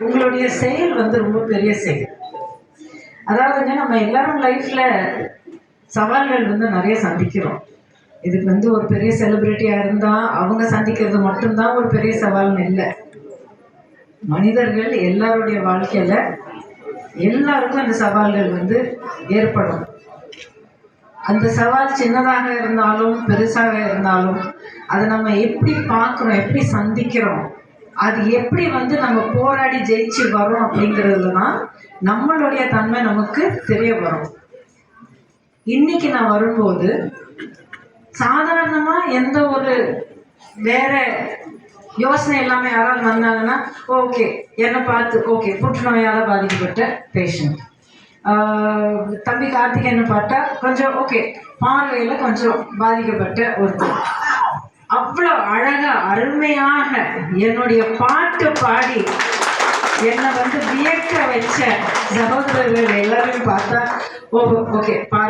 உங்களுடைய செயல் வந்து ரொம்ப பெரிய செயல். அதாவதுங்க நம்ம எல்லாரும் லைஃப்ல சவால்கள் வந்து நிறைய சந்திக்கிறோம். இதுக்கு வந்து ஒரு பெரிய செலிபிரிட்டியா இருந்தா அவங்க சந்திக்கிறது மட்டும்தான் ஒரு பெரிய சவால்னு இல்லை. மனிதர்கள் எல்லாருடைய வாழ்க்கையில எல்லாருக்கும் அந்த சவால்கள் வந்து ஏற்படும். அந்த சவால் சின்னதாக இருந்தாலும் பெருசாக இருந்தாலும் அதை நம்ம எப்படி பார்க்குறோம் எப்படி சந்திக்கிறோம் அது எப்படி வந்து நம்ம போராடி ஜெயிச்சு வரோம் அப்படிங்கிறதுல தான் நம்மளுடைய தன்மை நமக்கு தெரிய வரும். இன்னைக்கு நான் வரும்போது சாதாரணமாக எந்த ஒரு வேற யோசனை இல்லாமல் யாராவது வந்தாங்கன்னா ஓகே என்னை பார்த்து ஓகே புற்றுநோயால் பாதிக்கப்பட்ட பேஷண்ட் தம்பி கார்த்திகேயனை பார்த்தா கொஞ்சம் ஓகே பார்வையில் கொஞ்சம் பாதிக்கப்பட்ட ஒருத்தர் அவ்வளோ அழகா அருமையாக என்னுடைய பாட்டு பாடி என்னை வந்து வியக்க வச்ச சகோதரர்கள் எல்லாரையும் பார்த்தா ஓ ஓகே